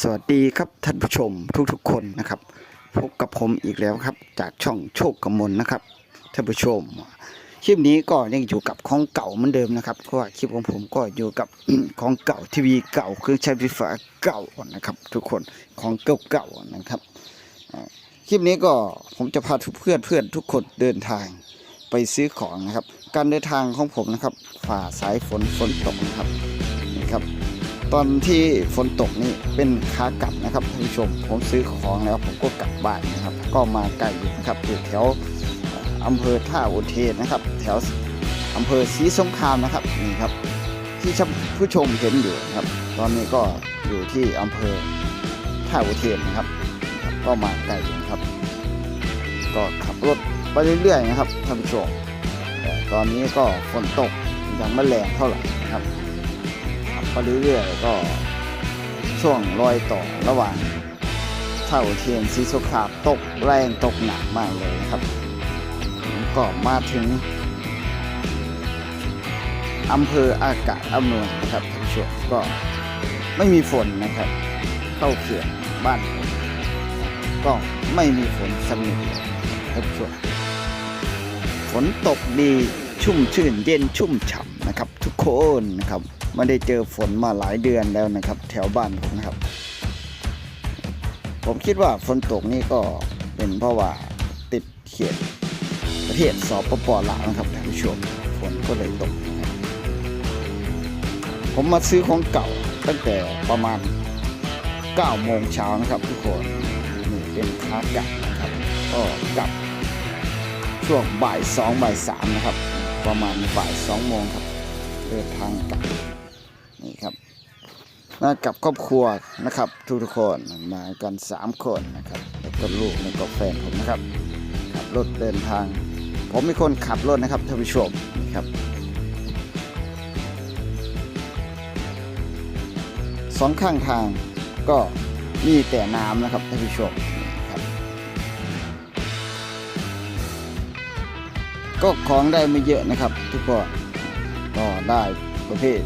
สวัสดีครับท่านผู้ชมทุกๆ คนนะครับ พบกับผมอีกแล้วครับ จากช่องโชคกมลนะครับท่านผู้ชมคลิปนี้ก็ยังอยู่กับของเก่าเหมือนเดิมนะครับเพราะว่าคลิปของผมก็อยู่กับ ของเก่าทีวีเก่าเครื่องใช้ไฟฟ้าเก่านะครับ ทุกคนของเก่าๆนะครับคลิปนี้ก็ผมจะพาทุกเพื่อนเพื่อนทุกคนเดินทางไปซื้อของนะครับ การเดินทางของผมนะครับ ฝ่าสายฝนฝนตกนะครับนี่ครับ ตอนที่ฝนตกนี่เป็นขากลับนะครับท่านผู้ชม ผมซื้อของแล้วผมก็กลับบ้านนะครับ ก็มาไกลอยู่นะครับอยู่แถวอำเภอท่าอุเทนนะครับ แถวอำเภอศรีสงครามนะครับนี่ครับ ที่ท่านผู้ชมเห็นอยู่นะครับ ตอนนี้ก็อยู่ที่อำเภอท่าอุเทนนะครับ ก็มาไกลอยู่นะครับ ก็ขับรถไปเรื่อยๆนะครับท่านผู้ชมตอนนี้ก็ฝนตกยังไม่แรงเท่าไหร่นะครับ ขับไปเรื่อยๆก็ช่วงรอยต่อระหว่างเท่าเทียนซีโซขาตกแรงตกหนักมากเลยนะครับ ก็มาถึงอำเภออากาศอำนวยนะครับท่านผู้ชมก็ไม่มีฝนนะครับ เข้าเขื่อนบ้านผมก็ไม่มีฝนสนิทเลยท่านผู้ชมฝนตกดีชุ่มชื่นเย็นชุ่มฉ่ำนะครับ ทุกคนนะครับ ไม่ได้เจอฝนมาหลายเดือนแล้วนะครับ แถวบ้านผมนะครับ ผมคิดว่าฝนตกนี่ก็เป็นเพราะว่าติดเขตประเทศสปปลาวนะครับท่านผู้ชมฝนก็เลยตก ผมมาซื้อของเก่าตั้งแต่ประมาณ9โมงเช้านะครับทุกคนนี่เป็นขากลับนะครับก็กลับช่วงบ่ายสองบ่ายสามนะครับ ประมาณบ่ายสองโมงครับเดินทางกลับ นี่ครับมากับครอบครัวนะครับ ทุกทุกคนมากันสามคนนะครับแล้วก็ลูกแล้วก็แฟนผมนะครับขับรถเดินทาง ผมเป็นคนขับรถนะครับท่านผู้ชมนี่ครับสองข้างทางก็มีแต่น้ำนะครับท่านผู้ชมนี่ครับ ก็ของได้ไม่เยอะนะครับ ทุกคนก็ได้ประเภท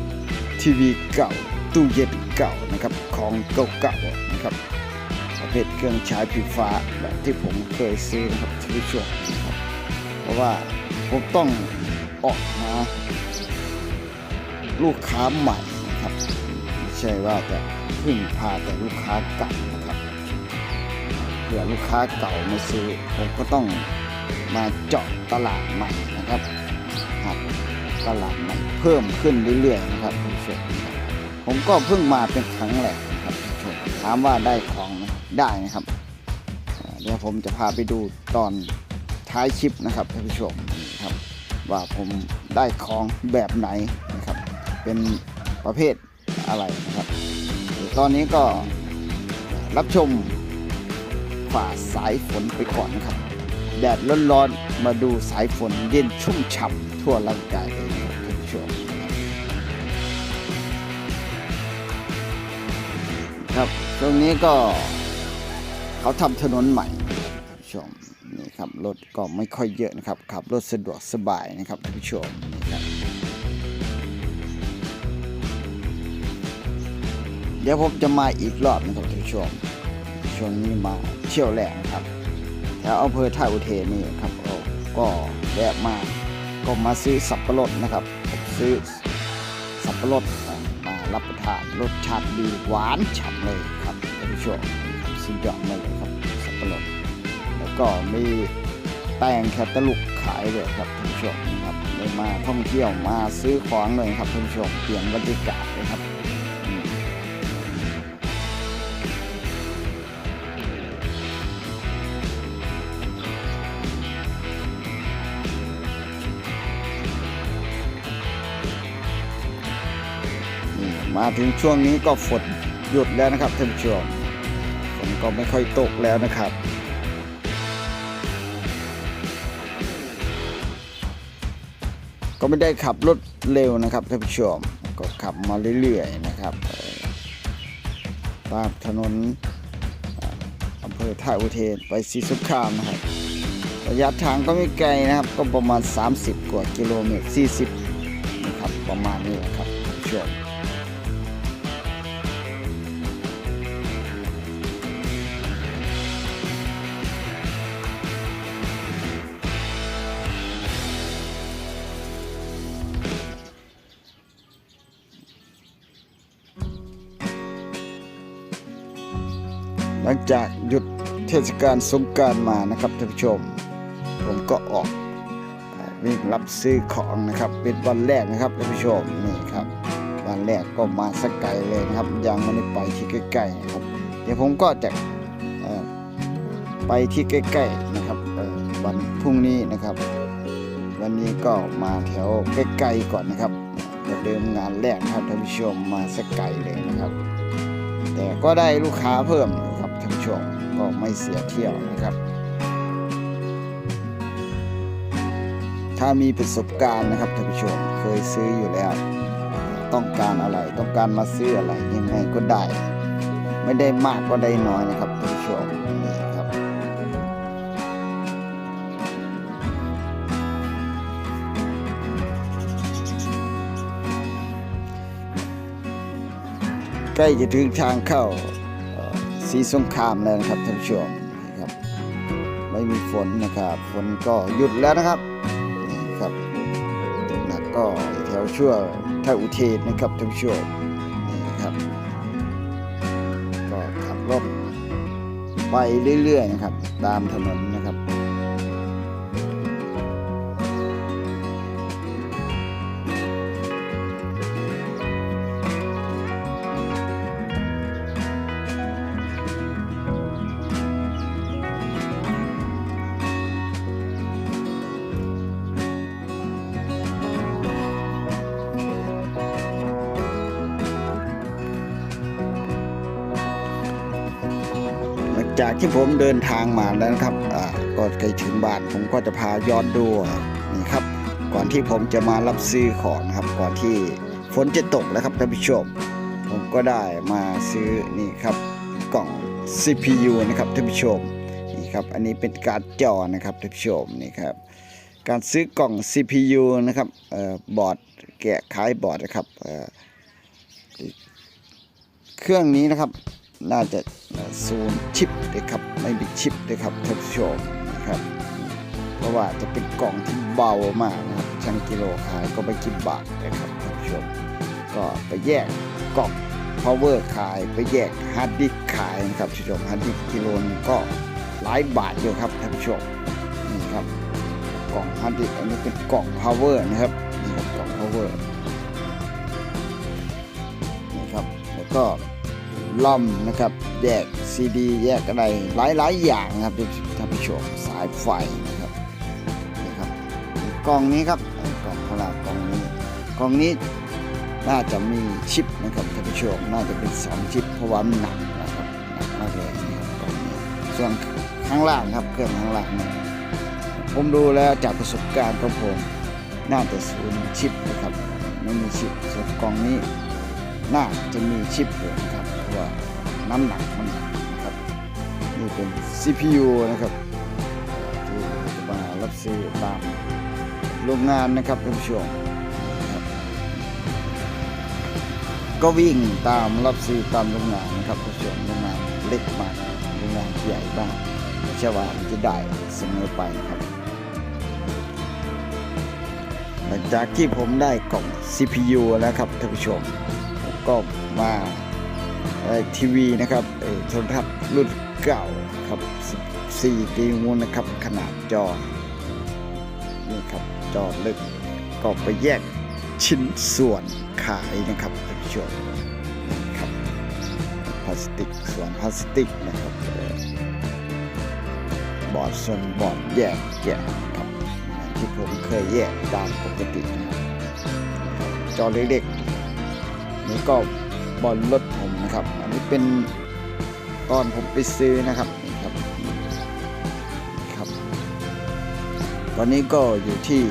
ทีวีเก่า ตู้เย็นเก่านะครับ ของเก่าๆนะครับ ประเภทเครื่องใช้ไฟฟ้าแบบที่ผมเคยซื้อนะครับท่านผู้ชมนะครับ เพราะว่าผมต้องออกหาลูกค้าใหม่นะครับ ไม่ใช่ว่าจะพึ่งพาแต่ลูกค้าเก่านะครับเผื่อลูกค้าเก่าไม่ซื้อผมก็ต้องมาเจาะตลาดใหม่นะครับ ตลาดใหม่เพิ่มขึ้นเรื่อยๆนะครับคุณผู้ชมผมก็เพิ่งมาเป็นครั้งแรกนะครับคุณผู้ชมถามว่าได้ของไหมได้นะครับเดี๋ยวผมจะพาไปดูตอนท้ายคลิปนะครับท่านผู้ชมนะครับ ว่าผมได้ของแบบไหนนะครับ เป็นประเภทอะไรนะครับ ตอนนี้ก็รับชมฝ่าสายฝนไปก่อนนะครับ แดดร้อนๆ มาดูสายฝนเย็นชุ่มฉ่ำทั่วร่างกายเลยครับท่านผู้ชมครับตรงนี้ก็เขาทำถนนใหม่ท่านผู้ชมนี่ครับรถก็ไม่ค่อยเยอะนะครับขับรถสะดวกสบายนะครับท่านผู้ชมนี่ครับเดี๋ยวผมจะมาอีกรอบนะครับท่านผู้ชมช่วงนี้มาเที่ยวแรกนะครับ แถวอำเภอท่าอุเทนนี่ครับก็แวะมาก็มาซื้อสับปะรดนะครับ ซื้อสับปะรดมารับประทานรสชาติดีหวานฉ่ำเลยครับท่านผู้ชมสุดยอดมากเลยครับสับปะรดแล้วก็มีแตงแคตตาลูกขายเลยครับท่านผู้ชมนะครับเลยมาท่องเที่ยวมาซื้อของเลยครับท่านผู้ชมเปลี่ยนบรรยากาศเลยครับ มาถึงช่วงนี้ก็ฝนหยุดแล้วนะครับท่านผู้ชมฝนก็ไม่ค่อยตกแล้วนะครับก็ไม่ได้ขับรถเร็วนะครับท่านผู้ชมก็ขับมาเรื่อยๆนะครับตามถนนอ่าอำเภอท่าอุเทนไปศรีสงครามนะครับระยะทางก็ไม่ไกลนะครับ ก็ประมาณ 30 กว่ากิโลเมตร40 นะครับประมาณนี้แหละครับท่านผู้ชม ลังจากหยุดเทศกาลสงการมานะครับท่านผู้ชม ผมก็ออกวิ่งรับซื้อของนะครับ เป็นวันแรกนะครับท่านผู้ชมนี่ครับวันแรกก็มาสักไกลเลยนะครับยังไม่ได้ไปที่ใกล้ๆนะครับ เดี๋ยวผมก็จะไปที่ใกล้ๆนะครับวันพรุ่งนี้นะครับ วันนี้ก็มาแถวใกล้ๆก่อนนะครับประเดิมงานแรกครับท่านผู้ชมมาสักไกลเลยนะครับ แต่ก็ได้ลูกค้าเพิ่ม ครับท่านผู้ชมก็ไม่เสียเที่ยวนะครับ ถ้ามีประสบการณ์นะครับท่านผู้ชมเคยซื้ออยู่แล้ว ต้องการอะไรต้องการมาซื้ออะไรยังไงก็ได้ ไม่ได้มากก็ได้น้อยนะครับท่านผู้ชมนี่ครับใกล้จะถึงทางเข้า สีสงครามแล้วนะครับท่านผู้ชมครับ ไม่มีฝนนะครับ ฝนก็หยุดแล้วนะครับนี่ครับตกหนักก็แถวชั่วท่าอุเทนนะครับท่านผู้ชมนี่ครับ ก็ขับรถไปเรื่อยๆนะครับ ตามถนน จากที่ผมเดินทางมาแล้วนะครับอ่าก็ใกล้ถึงบ้านผมก็จะพาย้อนดูนี่ครับ ก่อนที่ผมจะมารับซื้อของนะครับ ก่อนที่ฝนจะตกแล้วครับท่านผู้ชม ผมก็ได้มาซื้อนี่ครับกล่อง CPU นะครับท่านผู้ชมนี่ครับอันนี้เป็นการ์ดจอนะครับท่านผู้ชมนี่ครับการซื้อกล่อง CPU นะครับออบอร์ดแกะขายบอร์ดนะครับเเครื่องนี้นะครับ น่าจะศูนย์ชิปเลยครับไม่มีชิปเลยครับท่านผู้ชมนะครับเพราะว่าจะเป็นกล่องที่เบามากนะครับช่างกิโลขายก็ไปคิดบาทนะครับท่านผู้ชมก็ไปแยกกล่อง power ขายไปแยกฮาร์ดดิสขายนะครับท่านผู้ชมฮาร์ดดิสกิโลนึงก็หลายบาทอยู่ครับท่านผู้ชมนี่ครับกล่องฮาร์ดดิสอันนี้เป็นกล่อง power นะครับนี่ครับกล่อง power นี่ครับแล้วก็ ล่อมนะครับ แยกซีดี แยกอะไรหลายๆ อย่างนะครับท่านผู้ชมสายไฟนะครับนี่ครับกล่องนี้ครับกล่องขนาดกล่องนี้กล่องนี้น่าจะมีชิปนะครับท่านผู้ชมน่าจะเป็นสองชิปเพราะว่ามันหนักนะครับหนักมากเลยนะครับกล่องนี้ส่วนข้างล่างครับเครื่องข้างล่างนี่ผมดูแล้วจากประสบการณ์ของผมน่าจะศูนย์ชิปนะครับไม่มีชิปส่วนกล่องนี้น่าจะมีชิปอยู่นะครับะน้ำหนักมันนะครับนี่เป็น CPU นะครับที่จะมารับซื้อตามโรงงานนะครับท่านผู้ชมก็วิ่งตามรับซื้อตามโรงงานนะครับท่านผู้ชมโรงงานเล็กมากโรงงานใหญ่บ้างไม่ใช่ว่ามันจะได้เสมอไปครับหลังจากที่ผมได้กล่อง CPU แล้วครับท่านผู้ชมก็มา ทีวีนะครับเอ่อโทรทัศน์รุ่นเก่าครับ14นิ้วนะครับ ขนาดจอ นี่ครับ จอเล็กก็ไปแยกชิ้นส่วนขายนะครับท่านผู้ชมนี่ครับพลาสติกส่วนพลาสติกนะครับเอ่อบอร์ดส่วนบอร์ดแยกแยกครับที่ผมเคยแยกตามปกตินะครับจอเล็กๆนี่ก็บอลรถผม ครับ อันนี้เป็นตอนผมไปซื้อนะครับนี่ครับครับ ตอนนี้ก็อยู่ที่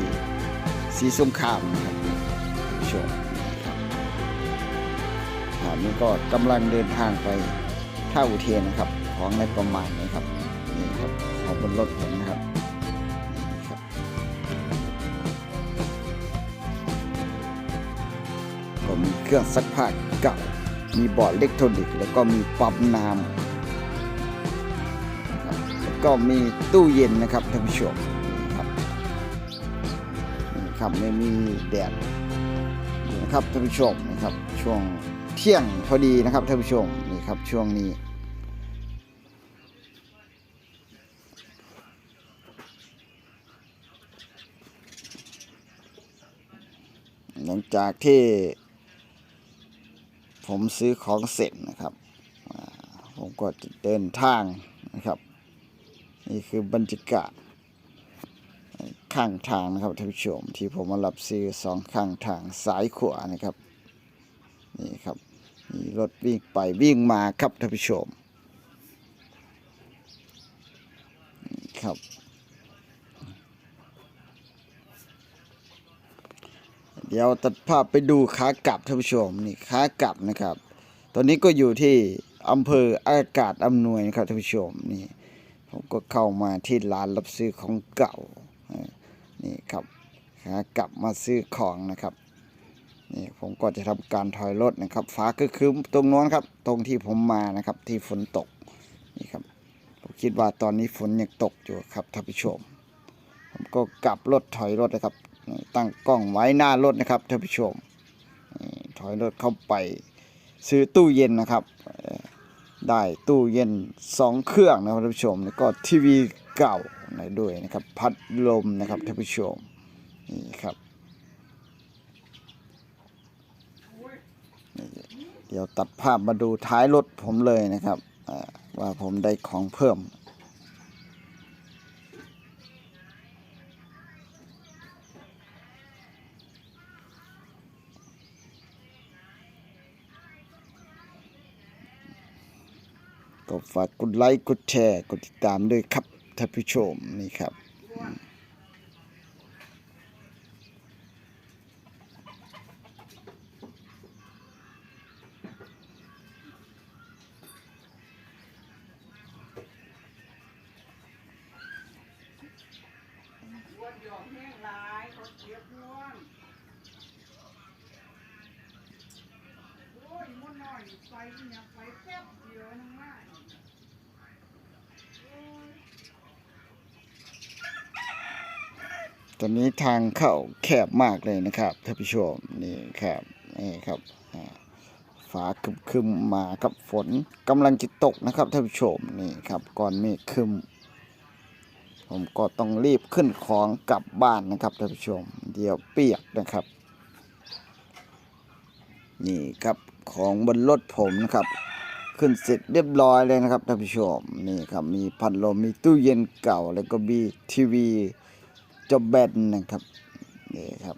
สีสงครามนะครับท่านผู้ชมครับขณะนี้ก็กำลังเดินทางไปท่าอุเทนนะครับ ของในประมาณนี้ครับนี่ครับของบนรถผมนะครับครับก็มีเครื่องซักผ้าเก่า มีบอร์ดเล็กทรอนิกแล้วก็มีปั๊มน้ำแล้วก็มีตู้เย็นนะครับท่านผู้ชมครับนี่ครับไม่มีแดดนะครับท่านผู้ชมนะครับช่วงเที่ยงพอดีนะครับท่านผู้ชมนี่ครับช่วงนี้หลังจากที่ ผมซื้อของเสร็จนะครับ ผมก็จะเดินทางนะครับ นี่คือบรรยากาศข้างทางนะครับท่านผู้ชม ที่ผมมารับซื้อสองข้างทางสายขวานะครับ นี่ครับมีรถวิ่งไปวิ่งมาครับท่านผู้ชมนี่ครับ เดี๋ยวตัดภาพไปดูขากลับท่านผู้ชมนี่ขากลับนะครับ ตอนนี้ก็อยู่ที่อำเภออากาศอำนวยนะครับท่านผู้ชมนี่ผมก็เข้ามาที่ร้านรับซื้อของเก่านี่ครับขากลับมาซื้อของนะครับนี่ผมก็จะทำการถอยรถนะครับ ฟ้าก็คือตรงโน้นครับ ตรงที่ผมมานะครับที่ฝนตกนี่ครับผมคิดว่าตอนนี้ฝนยังตกอยู่ครับท่านผู้ชม ผมก็กลับรถถอยรถนะครับ ตั้งกล้องไว้หน้ารถนะครับท่านผู้ชมถอยรถเข้าไปซื้อตู้เย็นนะครับ ได้ตู้เย็นสองเครื่องนะครับท่านผู้ชม แล้วก็ทีวีเก่าในด้วยนะครับพัดลมนะครับท่านผู้ชมนี่ครับเดี๋ยวตัดภาพมาดูท้ายรถผมเลยนะครับว่าผมได้ของเพิ่ม ฝากกดไลค์กดแชร์ กดติดตามด้วยครับท่านผู้ชมนี่ครับ วันหยอกแห้งหลายเขาเสียบง่วงโอ้ยมันน้อยไปอีหยังไปแป๊บเดียวนึงมาโอ้ย ตอนนี้ทางเข้าแคบมากเลยนะครับท่านผู้ชมนี่ครับนี่ครับอ่าฟ้าคึมคึมมาครับฝนกำลังจะตกนะครับท่านผู้ชมนี่ครับก่อนเมฆคึมผมก็ต้องรีบขึ้นของกลับบ้านนะครับท่านผู้ชม เดี๋ยวเปียกนะครับ นี่ครับของบนรถผมนะครับ ขึ้นเสร็จเรียบร้อยเลยนะครับท่านผู้ชมนี่ครับมีพัดลมมีตู้เย็นเก่าแล้วก็มีทีวี จบแบนนะครับนี่ครับ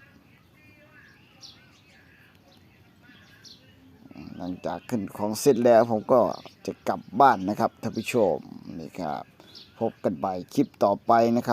หลังจากขึ้นของเสร็จแล้วผมก็จะกลับบ้านนะครับท่านผู้ชมนี่ครับพบกันใหม่คลิปต่อไปนะครับ